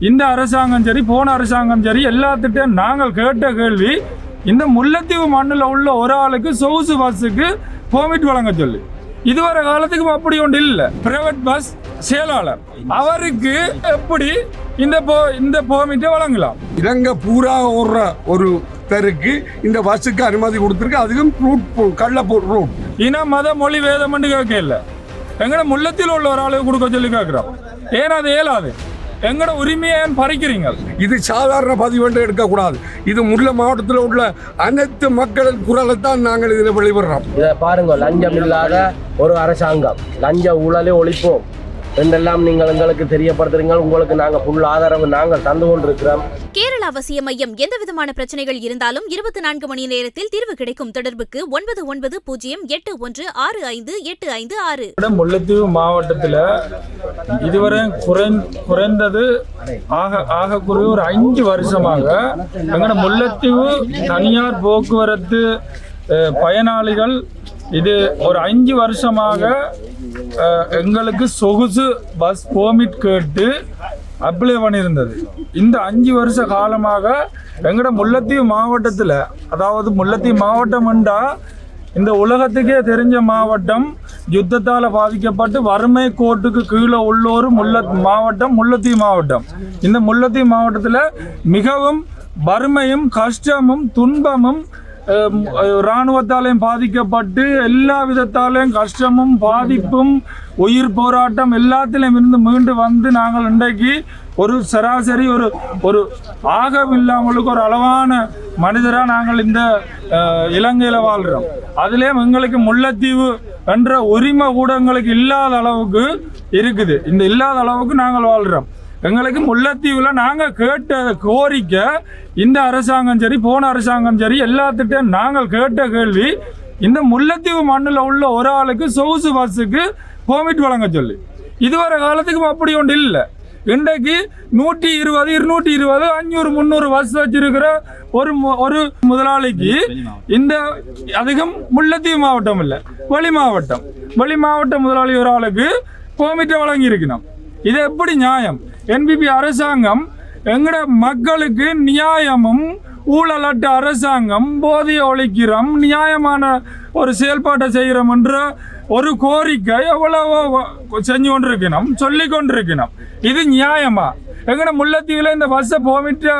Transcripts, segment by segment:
இந்த அரசாங்கம் சரி போன அரசாங்கம் சரி எல்லாத்திட்டும் நாங்கள் கேட்ட கேள்வி இந்த முல்லைத்தீவு மண்ணில் உள்ள ஒரு ஆளுக்கு சொகுசு பஸ்ஸுக்கு பெர்மிட் வழங்க சொல்லி. இதுவரை காலத்துக்கும் அப்படி ஒன்று இல்லை. பிரைவேட் பஸ் செயலாளர் அவருக்கு எப்படி இந்த போ இந்த பெர்மிட்டை வழங்கலாம்? இலங்கை பூரா ஓடுற ஒரு தெருக்கு இந்த பஸ்ஸுக்கு அனுமதி கொடுத்துருக்கு அதுக்கும் ரூட் போ- கள்ள ரூட் இன மத மொழி வேதம்னு கேட்க இல்லை. எங்கட முள்ளத்தில் உள்ள ஒரு ஆளுக்கு கொடுக்க சொல்லி கேட்குறோம். ஏன் அது இயலாது? எங்கட உரிமையை பறிக்கிறீங்க? இது சாதாரண பதிவு என்று எடுக்கக்கூடாது. இது முல்லை மாவட்டத்தில் உள்ள அனைத்து மக்களின் குரலை தான் நாங்கள் இதில் வெளிவிடுறோம் இதை பாருங்க லஞ்சம் இல்லாத ஒரு அரசாங்கம். லஞ்ச ஊழலை ஒழிப்போம். என்றெல்லாம் நீங்கள் எங்களுக்கு தெரியப்படுத்துறீங்க உங்களுக்கு நாங்கள் ஃபுல் ஆதரவு நாங்கள் தந்து கொண்டிருக்கிறோம். கேரள அவசிய மையம் எந்த விதமான பிரச்சனைகள் இருந்தாலும் இருபத்தி நான்கு மணி நேரத்தில் தீர்வு கிடைக்கும் தொடர்புக்கு ஒன்பது ஒன்பது பூஜ்ஜியம் எட்டு ஒன்று ஆறு ஐந்து எட்டு ஐந்து ஆறு. முல்லைத்தீவு மாவட்டத்தில் இதுவரை குறைந் குறைந்தது ஆக ஆகக்குறைய ஒரு அஞ்சு வருஷமாக எங்கட முல்லைத்தீவு தனியார் போக்குவரத்து பயனாளிகள் இது ஒரு அஞ்சு வருஷமாக எங்களுக்கு சொகுசு பஸ் பெர்மிட் கேட்டு அப்ளை பண்ணியிருந்தது. இந்த அஞ்சு வருஷ காலமாக எங்கட முல்லத்தீவு மாவட்டத்தில் அதாவது முல்லத்தீவு மாவட்டம் என்றால் இந்த உலகத்துக்கே தெரிஞ்ச மாவட்டம் யுத்தத்தால் பாதிக்கப்பட்டு வறுமை கோட்டுக்கு கீழே உள்ள ஒரு முல்ல மாவட்டம் முல்லத்தீவு மாவட்டம். இந்த முல்லத்தீவு மாவட்டத்தில் மிகவும் வறுமையும் கஷ்டமும் துன்பமும் இராணுவத்தாலையும் பாதிக்கப்பட்டு எல்லா விதத்தாலையும் கஷ்டமும் பாதிப்பும் உயிர் போராட்டம் எல்லாத்திலையும் இருந்து மீண்டு வந்து நாங்கள் இன்றைக்கு ஒரு சராசரி ஒரு ஒரு ஆகவில்லாமலுக்கு ஒரு அளவான மனிதராக நாங்கள் இந்த இலங்கையில் வாழ்கிறோம் அதுலேயும் எங்களுக்கு முல்லைத்தீவு என்ற உரிமை கூட எங்களுக்கு இல்லாத அளவுக்கு இருக்குது. இந்த இல்லாத அளவுக்கு நாங்கள் வாழ்கிறோம் எங்களுக்கு முல்லைத்தீவில் நாங்கள் கேட்ட கோரிக்கை இந்த அரசாங்கம் சரி போன அரசாங்கம் சரி எல்லாத்துட்டையும் நாங்கள் கேட்ட கேள்வி இந்த முல்லைத்தீவு மண்ணில் உள்ள ஒரு ஆளுக்கு சொகுசு பஸ்ஸுக்கு பெர்மிட் வழங்க சொல்லி. இதுவரை காலத்துக்கும் அப்படி ஒன்று இல்லை. இன்றைக்கு நூற்றி இருபது இருநூற்றி இருபது அஞ்சூறு முந்நூறு பஸ் வச்சிருக்கிற ஒரு மு- ஒரு முதலாளிக்கு இந்த அதிகம் முல்லைத்தீவு மாவட்டம் இல்லை வெளி மாவட்டம். வெளி மாவட்ட முதலாளி ஒரு ஆளுக்கு பெர்மிட்டை வழங்கி இருக்கணும் இது எப்படி நியாயம்? என்பிபி அரசாங்கம் எங்கட மக்களுக்கு நியாயமும் ஊழலட்ட அரசாங்கம் போதையை ஒழிக்கிறோம் நியாயமான ஒரு செயல்பாட்டை செய்கிறோம் என்ற ஒரு கோரிக்கை எவ்வளவோ செஞ்சு கொண்டிருக்கணும் சொல்லி கொண்டிருக்கணும். இது நியாயமா? எங்கட முல்லைத்தீவில் இந்த பஸ்ஸை போமிட்டு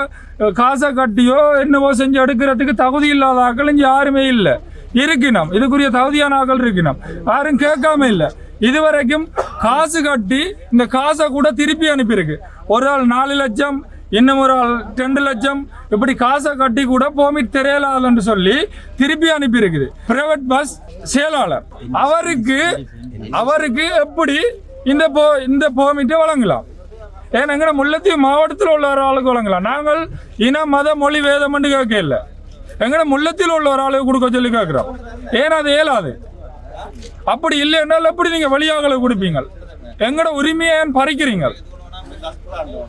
காசை கட்டியோ என்னவோ செஞ்சு எடுக்கிறதுக்கு தகுதி இல்லாத ஆக்கள் இங்கே யாருமே இல்லை. இருக்கணும். இதுக்குரிய தகுதியான ஆக்கள் இருக்கணும். யாரும் கேட்காம இல்லை. இதுவரைக்கும் காசு கட்டி இந்த காசை கூட திருப்பி அனுப்பியிருக்கு. ஒரு ஆள் நாலு லட்சம் இன்னும் ஒரு ஆள் ரெண்டு லட்சம் இப்படி காசை கட்டி கூட போமிட் தெரியலாதுன்னு சொல்லி திருப்பி அனுப்பியிருக்குது. பிரைவேட் பஸ் செயலாளர். அவருக்கு அவருக்கு எப்படி இந்த போ இந்த போமிட்டை வழங்கலாம்? ஏன்னா எங்கட முல்லத்தீவு மாவட்டத்தில் உள்ள ஒரு ஆளுக்கு வழங்கலாம். நாங்கள் இன மத மொழி வேதம் கேட்க இல்லை. எங்கட முல்லத்தில் உள்ள ஒரு ஆளுக்கு கொடுக்க சொல்லி கேட்குறோம். ஏன்னா அது இயலாது. அப்படி இல்லை என்றால் எப்படி நீங்கள் வெளியாகல கொடுப்பீங்க எங்கட உரிமையை பறிக்கிறீங்கள்?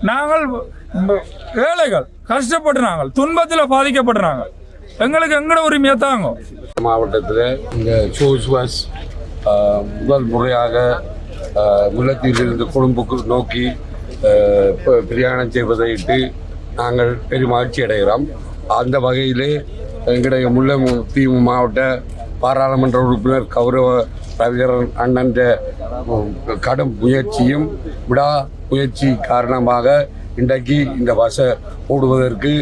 நாங்கள் ஏழைகள் கஷ்டப்பட்டு நாங்கள் துன்பத்தில் பாதிக்கப்பட்டு நாங்கள் எங்களுக்கு எங்கட உரிமையை தாங்க? மாவட்டத்தில் இந்த சோஸ் முதல் முறையாக ஆஹ், முல்லைத்தீவிலிருந்து கொழும்புக்கு நோக்கி ப- பிரயாணம் செய்வதையிட்டு நாங்கள் பெருமகிழ்ச்சி அடைகிறோம். அந்த வகையிலே எங்களுடைய முல்லைத்தீவு மாவட்ட பாராளுமன்ற உறுப்பினர் கௌரவ ரவிகரன் அண்ணன் கடும் முயற்சியும் விடா முயற்சி காரணமாக இன்றைக்கு இந்த பஸ்ஸை ஓடுவதற்கு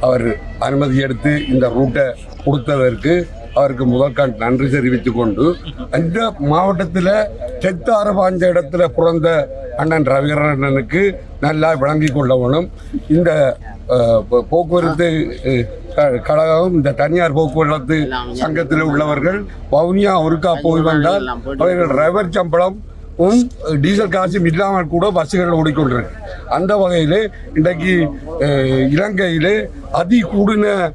அவர் அனுமதி எடுத்து இந்த ரூட்டை கொடுத்ததற்கு அவருக்கு முதற்கான் நன்றி தெரிவித்து கொண்டு அந்த மாவட்டத்தில் தெத்தாறு பாஞ்ச இடத்துல பிறந்த அண்ணன் ரவிகரண்ணனுக்கு நல்லா விளங்கி கொள்ளவனும் இந்த போக்குவரத்து கழகம் இந்த தனியார் போக்குவரத்து சங்கத்தில் உள்ளவர்கள் வவுனியா ஒருக்கா போய் வந்தால் அவர்கள் டிரைவர் சம்பளம் டீசல் காசும் இல்லாமல் கூட பஸ்ஸுகள் ஓடிக்கொண்டிருக்கு. அந்த வகையில் இன்றைக்கு இலங்கையிலே அதி கூடின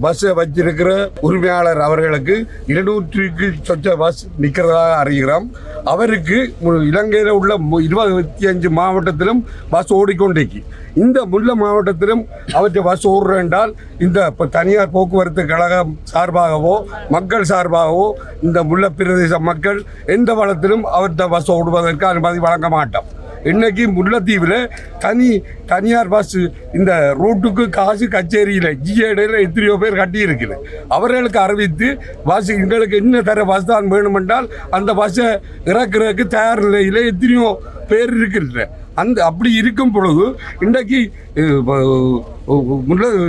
பஸ்ஸை வச்சிருக்கிற உரிமையாளர் அவர்களுக்கு இருநூற்றுக்கு சொச்ச பஸ் நிற்கிறதாக அறிகிறோம். அவருக்கு இலங்கையில் உள்ள மு- இருபத்தி அஞ்சு மாவட்டத்திலும் பஸ் ஓடிக்கொண்டிருக்கு. இந்த முல்லை மாவட்டத்திலும் அவற்றை பஸ் ஓடுற என்றால் இந்த இப்போ தனியார் போக்குவரத்து கழகம் சார்பாகவோ மக்கள் சார்பாகவோ இந்த முல்லை பிரதேச மக்கள் எந்த வளத்திலும் அவர்த்த பஸ் ஓடுவதற்கு அனுமதி வழங்க மாட்டோம். இன்னைக்கு முல்லைத்தீவில் தனி தனியார் பஸ் இந்த ரூட்டுக்கு காசு கச்சேரியில் ஜிஏடியில் எத்தனையோ பேர் கட்டியிருக்குது. அவர்களுக்கு அறிவித்து பஸ் எங்களுக்கு என்ன தர பஸ் தான் வேணுமென்றால் அந்த பஸ்ஸை இறக்குறதுக்கு தயார் நிலையில் எத்தனையோ பேர் இருக்கின்ற அந்த அப்படி இருக்கும் பொழுது இன்றைக்கு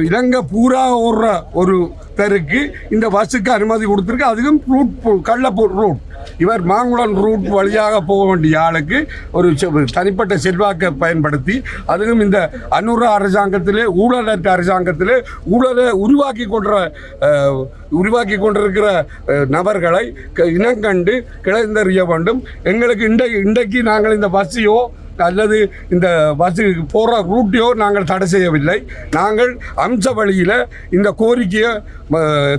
இலங்கை பூரா ஓடுற ஒரு தெருக்கு இந்த பஸ்ஸுக்கு அனுமதி கொடுத்துருக்கு. அதுக்கும் ரூட் போ- கள்ளப்பூர் ரூட் இவர் மாங்குளம் ரூட் வழியாக போக வேண்டிய ஆளுக்கு ஒரு செ- தனிப்பட்ட செல்வாக்கை பயன்படுத்தி அதுவும் இந்த அனுர அரசாங்கத்திலே ஊழலற்ற அரசாங்கத்திலே ஊழலை உருவாக்கி கொண்ட உருவாக்கி கொண்டிருக்கிற நபர்களை க- இனங்கண்டு கிளந்தறிய வேண்டும். எங்களுக்கு இன்றைக்கு இன்றைக்கு நாங்கள் இந்த பஸ்ஸையோ அல்லது இந்த பஸ்ஸு போகிற ரூட்டையோ நாங்கள் தடை செய்யவில்லை. நாங்கள் அம்ச வழியில் இந்த கோரிக்கையை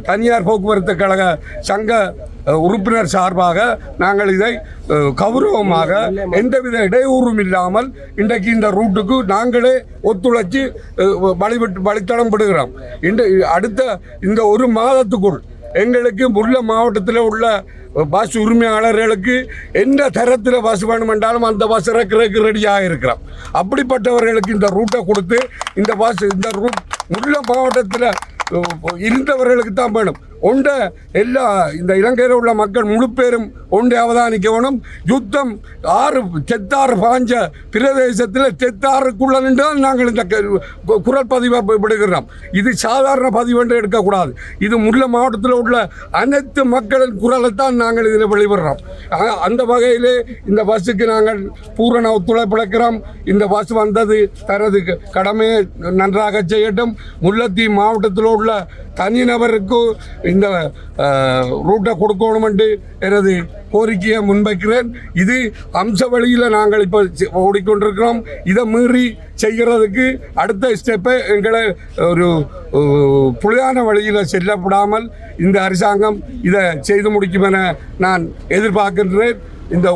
தனியார் போக்குவரத்து கழக சங்க உறுப்பினர் சார்பாக நாங்கள் இதை கௌரவமாக எந்தவித இடையூறும் இல்லாமல் இன்றைக்கு இந்த ரூட்டுக்கு நாங்களே ஒத்துழைச்சி வழிபட்டு வழிவிட்டு வழித்தடம் விடுகிறோம் இந்த அடுத்த இந்த ஒரு மாதத்துக்குள் எங்களுக்கு முல்ல மாவட்டத்தில் உள்ள பஸ் உரிமையாளர்களுக்கு எந்த தரத்தில் பஸ் வேணுமென்றாலும் அந்த பஸ் இறக்குறதுக்கு ரெடியாக இருக்கிறோம். அப்படிப்பட்டவர்களுக்கு இந்த ரூட்டை கொடுத்து இந்த பஸ் இந்த ரூட் முல்ல மாவட்டத்தில் இருந்தவர்களுக்கு தான் வேணும். ஒண்ட எல்லா இந்த இலங்கையில் உள்ள மக்கள் முழு பேரும் ஒன்றை அவதானிக்கணும் யுத்தம் ஆறு செத்தாறு பாஞ்ச பிரதேசத்தில் செத்தாறுக்குள்ள நின்றால் நாங்கள் இந்த குரல் பதிவை விடுகிறோம். இது சாதாரண பதிவு என்று எடுக்கக்கூடாது. இது முல்லை மாவட்டத்தில் உள்ள அனைத்து மக்களின் குரலை தான் நாங்கள் இதில் வெளிவிடுறோம். அந்த வகையிலே இந்த பஸ்ஸுக்கு நாங்கள் பூரண ஒத்துழைப்பிழக்கிறோம் இந்த பஸ் வந்தது தனது கடமையை நன்றாக செய்யட்டும். முல்லைத்தீவு மாவட்டத்தில் உள்ள தனிநபருக்கு இந்த ரூட்டை கொடுக்கணும் எனது கோரிக்கையை முன்வைக்கிறேன். இது அம்ச வழியில் நாங்கள் இப்போ ஓடிக்கொண்டிருக்கிறோம். இதை மீறி செய்கிறதுக்கு அடுத்த ஸ்டெப்பை எங்களை ஒரு புலியான வழியில் செல்லப்படாமல் இந்த அரசாங்கம் இதை செய்து முடிக்கும் என நான் எதிர்பார்க்கின்றேன். இந்த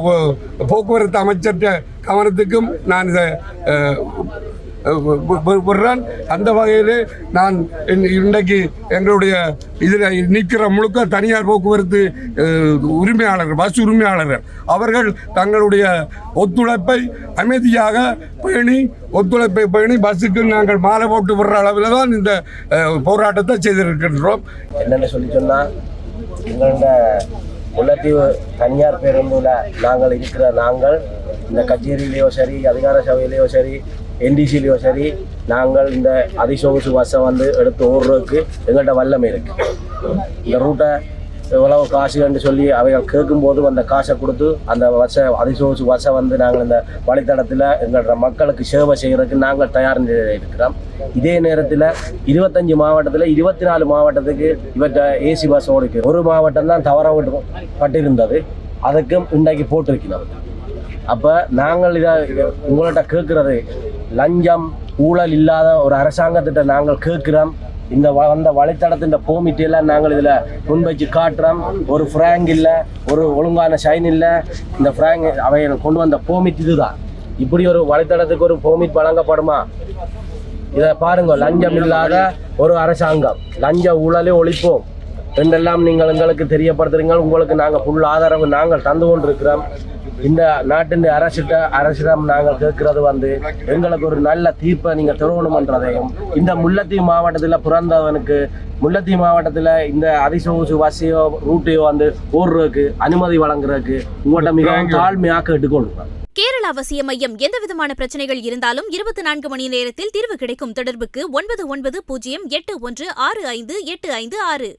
போக்குவரத்து அமைச்சர்கிட்ட கவனத்துக்கும் நான் இதை விடுறான். அந்த வகையில் நான் இன்றைக்கு எங்களுடைய இதில் நிற்கிற முழுக்க தனியார் போக்குவரத்து உரிமையாளர்கள் பஸ் உரிமையாளர்கள் அவர்கள் தங்களுடைய ஒத்துழைப்பை அமைதியாக பேணி ஒத்துழைப்பை பேணி பஸ்ஸுக்கு நாங்கள் மாலை போட்டு விடுற அளவில் தான் இந்த போராட்டத்தை செய்திருக்கின்றோம். என்னென்னு சொல்லி சொன்னால் எங்களோட முல்லைத்தீவு தனியார் பேருந்தில் நாங்கள் இருக்கிற நாங்கள் இந்த கச்சேரியிலேயோ சரி அதிகார சபையிலேயோ சரி என்டிசிலையோ சரி நாங்கள் இந்த அதிசொகுசு பஸ்ஸை வந்து எடுத்து ஓடுறதுக்கு எங்கள்கிட்ட வல்லமை இருக்குது இந்த ரூட்டை எவ்வளவு காசுன்னு சொல்லி அவைகள் கேட்கும்போது அந்த காசை கொடுத்து அந்த பஸ்ஸை அதிசொகுசு பஸ்ஸை வந்து நாங்கள் இந்த வழித்தடத்தில் எங்களோட மக்களுக்கு சேவை செய்கிறதுக்கு நாங்கள் தயார் இருக்கிறோம். இதே நேரத்தில் இருபத்தஞ்சு மாவட்டத்தில் இருபத்தி நாலு மாவட்டத்துக்கு இவற்றை ஏசி பஸ் ஓடிக்கு ஒரு மாவட்டம் தான் தவற விட்டு பட்டிருந்தது. அதுக்கும் இன்றைக்கு போட்டிருக்கிறோம் அப்போ நாங்கள் இதை உங்கள்கிட்ட கேட்குறது லஞ்சம் ஊழல் இல்லாத ஒரு அரசாங்கத்திட்ட நாங்கள் கேட்குறோம். இந்த வ- வந்த வழித்தடத்தின் கோமிட்டியெல்லாம் நாங்கள் இதில் முன்வைச்சு காட்டுறோம். ஒரு ஃப்ராங்க் இல்லை ஒரு ஒழுங்கான ஷைன் இல்லை. இந்த ஃப்ராங்க் அவை கொண்டு வந்த போமிட் இதுதான். இப்படி ஒரு வழித்தடத்துக்கு ஒரு கோமிட் வழங்கப்படுமா? இதை பாருங்க லஞ்சம் இல்லாத ஒரு அரசாங்கம். லஞ்ச ஊழலே ஒழிப்போம். என்றெல்லாம் நீங்கள் எங்களுக்கு தெரியப்படுத்துறீங்க உங்களுக்கு நாங்கள் ஃபுல் ஆதரவு நாங்கள் தந்து கொண்டிருக்கிறோம். இந்த நாட்டின் அரசிட்ட அரசிடம் நாங்கள் கேட்கறது வந்து எங்களுக்கு ஒரு நல்ல தீர்ப்பை நீங்கள் தருவணுமன்றதையும் இந்த முல்லைத்தீவு மாவட்டத்தில் பிறந்தவனுக்கு முல்லைத்தீவு மாவட்டத்தில் இந்த அதிசொகுசு வசதியோ ரூட்டையோ வந்து ஓடுறதுக்கு அனுமதி வழங்குறதுக்கு உங்கள்கிட்ட மிகவும் தாழ்மையாக கேட்டுக்கொள்கிறோம். கேரள அவசிய மையம் எந்தவிதமான பிரச்சனைகள் இருந்தாலும் இருபத்தி நான்கு மணி நேரத்தில் தீர்வு கிடைக்கும் தொடர்புக்கு ஒன்பது ஒன்பது பூஜ்ஜியம் எட்டு ஒன்று ஆறு ஐந்து எட்டு ஐந்து ஆறு.